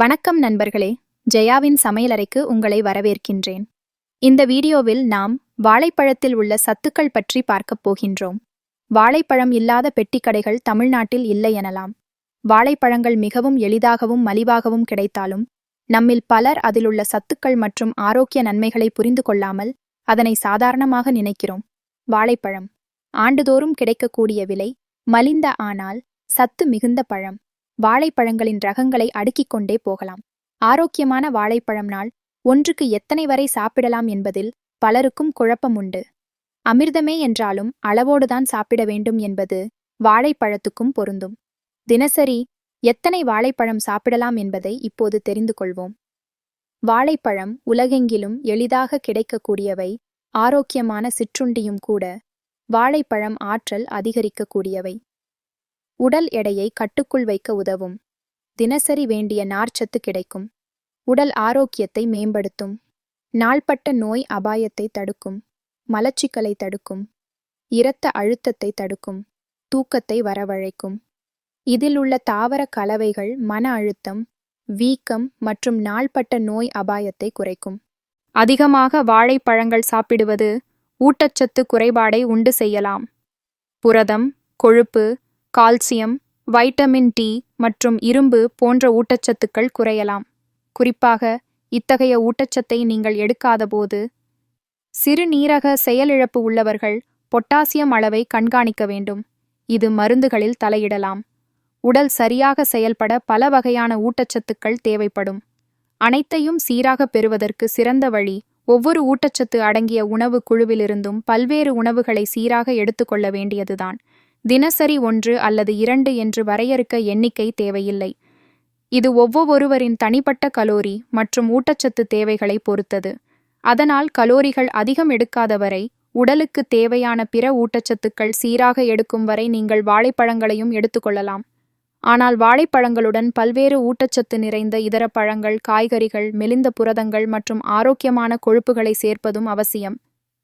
வணக்கம் நண்பர்களே. ஜெயாவின் சமையலறைக்கு உங்களை வரவேற்கின்றேன். இந்த வீடியோவில் நாம் வாழைப்பழத்தில் உள்ள சத்துக்கள் பற்றி பார்க்கப் போகின்றோம். வாழைப்பழம் இல்லாத பெட்டிக்கடைகள் தமிழ்நாட்டில் இல்லை எனலாம். வாழைப்பழங்கள் மிகவும் எளிதாகவும் மலிவாகவும் கிடைத்தாலும் நம்மில் பலர் அதிலுள்ள சத்துக்கள் மற்றும் ஆரோக்கிய நன்மைகளை புரிந்து கொள்ளாமல் அதனை சாதாரணமாக நினைக்கிறோம். வாழைப்பழம். ஆண்டுதோறும் கிடைக்கக்கூடிய விலை மலிந்த ஆனால் சத்து மிகுந்த பழம். வாழைப்பழங்களின் ரகங்களை அடுக்கிக் கொண்டே போகலாம். ஆரோக்கியமான வாழைப்பழம் நாள் ஒன்றுக்கு எத்தனை வரை சாப்பிடலாம் என்பதில் பலருக்கும் குழப்பம் உண்டு அமிர்தமே என்றாலும் அளவோடுதான் சாப்பிட வேண்டும் என்பது வாழைப்பழத்துக்கும் பொருந்தும். தினசரி எத்தனை வாழைப்பழம் சாப்பிடலாம் என்பதை இப்போது தெரிந்து கொள்வோம். வாழைப்பழம் உலகெங்கிலும் எளிதாக கிடைக்கக்கூடியவை ஆரோக்கியமான சிற்றுண்டியும் கூட. வாழைப்பழம் ஆற்றல் அதிகரிக்கக்கூடியவை. உடல் எடையை கட்டுக்குள் வைக்க உதவும். தினசரி வேண்டிய நார்ச்சத்து கிடைக்கும். உடல் ஆரோக்கியத்தை மேம்படுத்தும். நாள்பட்ட நோய் அபாயத்தை தடுக்கும். மலச்சிக்கலை தடுக்கும். இரத்த அழுத்தத்தை தடுக்கும். தூக்கத்தை வரவழைக்கும். இதில் உள்ள தாவர கலவைகள் மன அழுத்தம் வீக்கம் மற்றும் நாள்பட்ட நோய் அபாயத்தை குறைக்கும். அதிகமாக வாழைப்பழங்கள் சாப்பிடுவது ஊட்டச்சத்து குறைபாடை உண்டு செய்யலாம். புரதம் கொழுப்பு கால்சியம் வைட்டமின் டி மற்றும் இரும்பு போன்ற ஊட்டச்சத்துக்கள் குறையலாம். குறிப்பாக இத்தகைய ஊட்டச்சத்தை நீங்கள் எடுக்காதபோது சிறுநீரக செயலிழப்பு உள்ளவர்கள் பொட்டாசியம் அளவை கண்காணிக்க வேண்டும். இது மருந்துகளில் தலையிடலாம். உடல் சரியாக செயல்பட பல வகையான ஊட்டச்சத்துக்கள் தேவைப்படும். அனைத்தையும் சீராக பெறுவதற்கு சிறந்த வழி ஒவ்வொரு ஊட்டச்சத்து அடங்கிய உணவு குழுவிலிருந்தும் பல்வேறு உணவுகளை சீராக எடுத்துக்கொள்ள வேண்டியதுதான். தினசரி ஒன்று அல்லது இரண்டு என்று வரையறுக்க எண்ணிக்கை தேவையில்லை. இது ஒவ்வொருவரின் தனிப்பட்ட கலோரி மற்றும் ஊட்டச்சத்து தேவைகளை பொறுத்தது. அதனால் கலோரிகள் அதிகம் எடுக்காதவரை உடலுக்கு தேவையான பிற ஊட்டச்சத்துக்கள் சீராக எடுக்கும் வரை நீங்கள் வாழைப்பழங்களையும் எடுத்துக்கொள்ளலாம் ஆனால் வாழைப்பழங்களுடன் பல்வேறு ஊட்டச்சத்து நிறைந்த இதர பழங்கள் காய்கறிகள் மெலிந்த புரதங்கள் மற்றும் ஆரோக்கியமான கொழுப்புகளை சேர்ப்பதும் அவசியம்.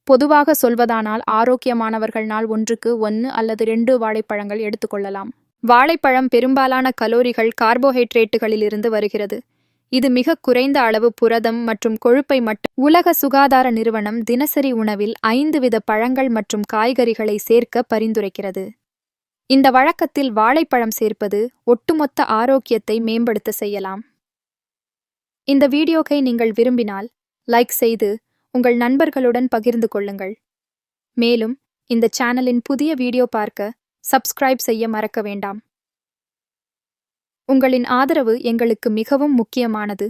பொதுவாக சொல்வதானால் ஆரோக்கியமானவர்கள் நாள் ஒன்றுக்கு ஒன்று அல்லது ரெண்டு வாழைப்பழங்கள் எடுத்துக்கொள்ளலாம் வாழைப்பழம் பெரும்பாலான கலோரிகள் கார்போஹைட்ரேட்டுகளிலிருந்து வருகிறது. இது மிக குறைந்த அளவு புரதம் மற்றும் கொழுப்பை மட்டும் உலக சுகாதார நிறுவனம் தினசரி உணவில் ஐந்து வித பழங்கள் மற்றும் காய்கறிகளை சேர்க்க பரிந்துரைக்கிறது. இந்த வழக்கத்தில் வாழைப்பழம் சேர்ப்பது ஒட்டுமொத்த ஆரோக்கியத்தை மேம்படுத்த செய்யலாம். இந்த வீடியோக்கை நீங்கள் விரும்பினால் லைக் செய்து உங்கள் நண்பர்களுடன் பகிர்ந்து கொள்ளுங்கள். மேலும் இந்த சேனலின் புதிய வீடியோ பார்க்க சப்ஸ்கிரைப் செய்ய மறக்க வேண்டாம். உங்களின் ஆதரவு எங்களுக்கு மிகவும் முக்கியமானது.